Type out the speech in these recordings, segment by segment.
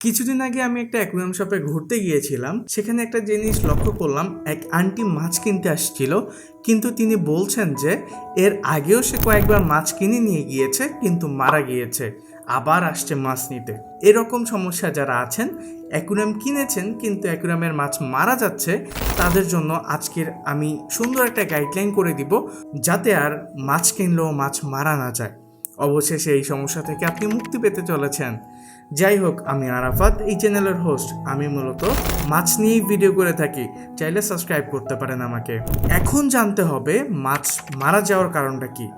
কিছুদিন আগে আমি একটা অ্যাকুয়ারিয়াম শপে ঘুরতে গিয়েছিলাম। সেখানে একটা জিনিস লক্ষ্য করলাম, এক আন্টি মাছ কিনতে আসছিল, কিন্তু তিনি বলছেন যে, এর আগেও সে কয়েকবার মাছ কিনে নিয়ে গিয়েছে, কিন্তু মারা গিয়েছে। আবার আসছে মাছ নিতে। এরকম সমস্যা যারা আছেন, অ্যাকুরিয়াম কিনেছেন, কিন্তু অ্যাকুরিয়ামের মাছ মারা যাচ্ছে, তাদের জন্য আজকের আমি সুন্দর একটা গাইডলাইন করে দিব, যাতে আর মাছ কিনলেও মাছ মারা না যায়। অবশেষে এই সমস্যা থেকে আপনি মুক্তি পেতে চলেছেন। যাই হোক আমি আরাফাত, এই চ্যানেলের হোস্ট আমি মূলত মাছ নিয়েই ভিডিও করে থাকি। চাইলে সাবস্ক্রাইব করতে পারেন আমাকে। এখন জানতে হবে, মাছ মারা যাওয়ার কারণটা কি?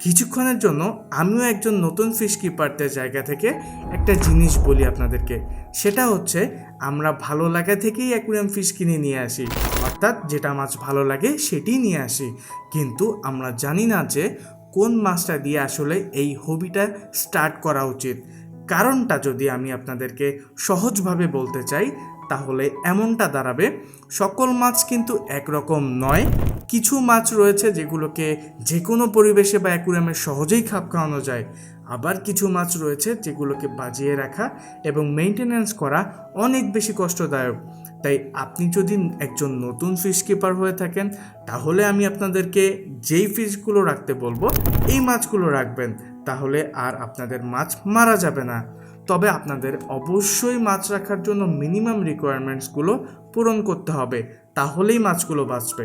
কিছুক্ষণের জন্য আমিও একজন নতুন ফিশ কিপারদের জায়গা থেকে একটা জিনিস বলি আপনাদেরকে। সেটা হচ্ছে, আমরা ভালো লাগা থেকেই অ্যাকুরিয়াম ফিশ কিনে নিয়ে আসি। অর্থাৎ যেটা মাছ ভালো লাগে, সেটিই নিয়ে আসি। কিন্তু আমরা জানি না যে কোন মাছটা দিয়ে আসলে এই হবিটা স্টার্ট করা উচিত। কারণটা যদি আমি আপনাদেরকে সহজভাবে বলতে চাই, তাহলে এমনটা দাঁড়াবে, সকল মাছ কিন্তু একরকম নয়। কিছু মাছ রয়েছে যেগুলোকে যে কোনো পরিবেশে বা অ্যাকুরিয়ামে সহজেই খাপ খাওয়ানো যায়। আবার কিছু মাছ রয়েছে যেগুলোকে বাজিয়ে রাখা এবং মেনটেনেন্স করা অনেক বেশি কষ্টদায়ক। তাই আপনি যদি একজন নতুন ফিশ কিপার হয়ে থাকেন, তাহলে আমি আপনাদেরকে যেই ফিশগুলো রাখতে বলব এই মাছগুলো রাখবেন, তাহলে আর আপনাদের মাছ মারা যাবে না। তবে আপনাদের অবশ্যই মাছ রাখার জন্য মিনিমাম রিকোয়ারমেন্টসগুলো পূরণ করতে হবে, তাহলেই মাছগুলো বাঁচবে।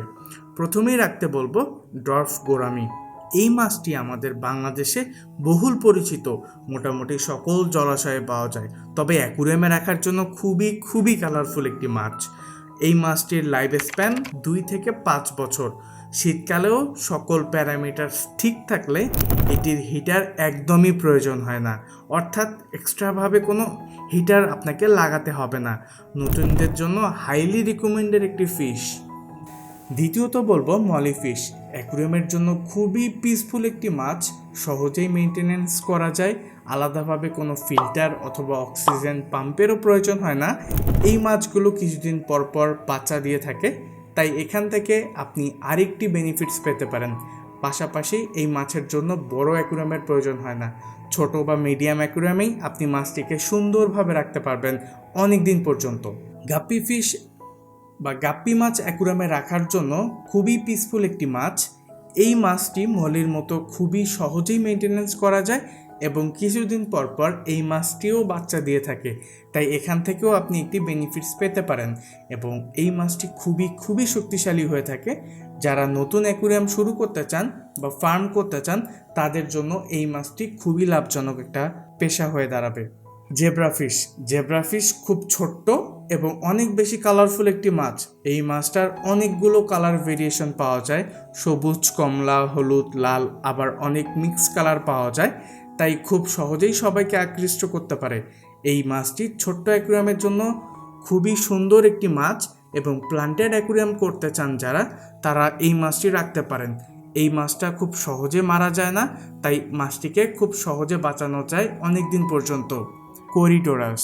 প্রথমেই রাখতে বলব ড্রফ গোরামি এই মাছটি আমাদের বাংলাদেশে বহুল পরিচিত, মোটামুটি সকল জলাশয়ে পাওয়া যায়। তবে অ্যাকুরিয়ামে রাখার জন্য খুবই খুবই কালারফুল একটি মাছ। এই মাছটির লাইফ স্প্যান দুই থেকে পাঁচ বছর। শীতকালেও সকল প্যারামিটার ঠিক থাকলে এটির হিটার একদমই প্রয়োজন হয় না। অর্থাৎ এক্সট্রাভাবে কোনো হিটার আপনাকে লাগাতে হবে না। নতুনদের জন্য হাইলি রিকমেন্ডেড একটি ফিশ। দ্বিতীয়ত বলব মলি ফিশ। অ্যাকুরিয়ামের জন্য খুবই পিসফুল একটি মাছ। সহজেই মেনটেনেন্স করা যায়। আলাদাভাবে কোনো ফিল্টার অথবা অক্সিজেন পাম্পেরও প্রয়োজন হয় না। এই মাছগুলো কিছুদিন পর পর বাচ্চা দিয়ে থাকে। তাই এখান থেকে আপনি আরেকটি বেনিফিটস পেতে পারেন। পাশাপাশি এই মাছের জন্য বড় অ্যাকুরিয়ামের প্রয়োজন হয় না। ছোট বা মিডিয়াম অ্যাকুরিয়ামেই আপনি মাছটিকে সুন্দরভাবে রাখতে পারবেন অনেক দিন পর্যন্ত। গাপ্পি ফিশ বা গাপ্পি মাছ অ্যাকুরামে রাখার জন্য খুবই পিসফুল একটি মাছ। এই মাছটি মলির মতো খুবই সহজেই মেনটেনেন্স করা যায় এবং কিছুদিন পর পর এই মাছটিও বাচ্চা দিয়ে থাকে। তাই এখান থেকেও আপনি একটি বেনিফিটস পেতে পারেন এবং এই মাছটি খুবই খুবই শক্তিশালী হয়ে থাকে। যারা নতুন অ্যাকুরিয়াম শুরু করতে চান বা ফার্ম করতে চান, তাদের জন্য এই মাছটি খুবই লাভজনক একটা পেশা হয়ে দাঁড়াবে। জেব্রাফিশ জেব্রাফিশ খুব ছোট্ট এবং অনেক বেশি কালারফুল একটি মাছ। এই মাছটার অনেকগুলো কালার ভেরিয়েশন পাওয়া যায়। সবুজ, কমলা, হলুদ, লাল, আবার অনেক মিক্স কালার পাওয়া যায়। তাই খুব সহজেই সবাইকে আকৃষ্ট করতে পারে। এই মাছটি ছোট্ট অ্যাকুরিয়ামের জন্য খুবই সুন্দর একটি মাছ এবং প্লান্টেড অ্যাকুরিয়াম করতে চান যারা, তারা এই মাছটি রাখতে পারেন। এই মাছটা খুব সহজে মারা যায় না, তাই মাছটিকে খুব সহজে বাঁচানো যায় অনেক দিন পর্যন্ত। করিডোরাস।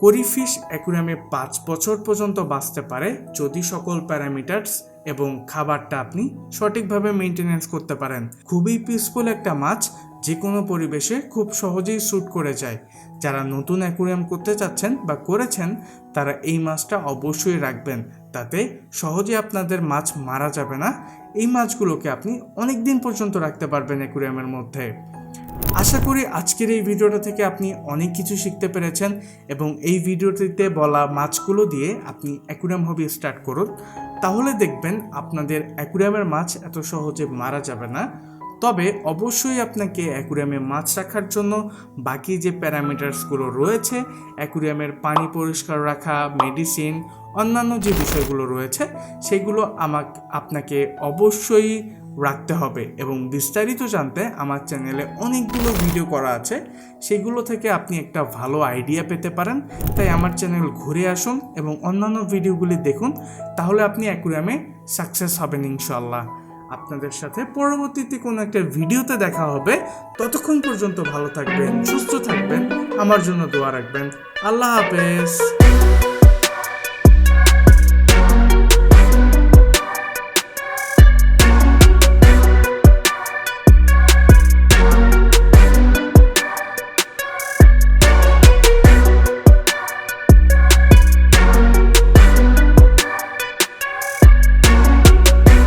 করিফিশ অ্যাকুরিয়ামে পাঁচ বছর পর্যন্ত বাঁচতে পারে যদি সকল প্যারামিটার্স এবং খাবারটা আপনি সঠিকভাবে মেনটেনেন্স করতে পারেন। খুবই পিসফুল একটা মাছ যে কোনো পরিবেশে খুব সহজেই শ্যুট করে যায়। যারা নতুন অ্যাকুরিয়াম করতে চাচ্ছেন বা করেছেন, তারা এই মাছটা অবশ্যই রাখবেন। তাতে সহজে আপনাদের মাছ মারা যাবে না। এই মাছগুলোকে আপনি অনেক দিন পর্যন্ত রাখতে পারবেন অ্যাকুরিয়ামের মধ্যে। আশা করি আজকের এই ভিডিওটা থেকে আপনি অনেক কিছু শিখতে পেরেছেন এবং এই ভিডিওটিতে বলা মাছগুলো দিয়ে আপনি অ্যাকুরিয়াম হবি স্টার্ট করুন। তাহলে দেখবেন আপনাদের অ্যাকুরিয়ামের মাছ এত সহজে মারা যাবে না। তবে অবশ্যই আপনাকে অ্যাকুরিয়ামে মাছ রাখার জন্য বাকি যে প্যারামিটার্সগুলো রয়েছে, অ্যাকুরিয়ামের পানি পরিষ্কার রাখা, মেডিসিন, অন্যান্য যে বিষয়গুলো রয়েছে, সেগুলো আমাকে আপনাকে অবশ্যই রাখতে হবে এবং বিস্তারিত জানতে আমার চ্যানেলে অনেকগুলো ভিডিও করা আছে। সেগুলো থেকে আপনি একটা ভালো আইডিয়া পেতে পারেন। তাই আমার চ্যানেল ঘুরে আসুন এবং অন্যান্য ভিডিওগুলি দেখুন। তাহলে আপনি অ্যাকুরিয়ামে সাকসেস হবেন ইনশাল্লাহ আপনাদের সাথে পরবর্তীতে কোনো একটা ভিডিওতে দেখা হবে। ততক্ষণ পর্যন্ত ভালো থাকবেন, সুস্থ থাকবেন। আমার জন্য দোয়া রাখবেন। আল্লাহ হাফেজ।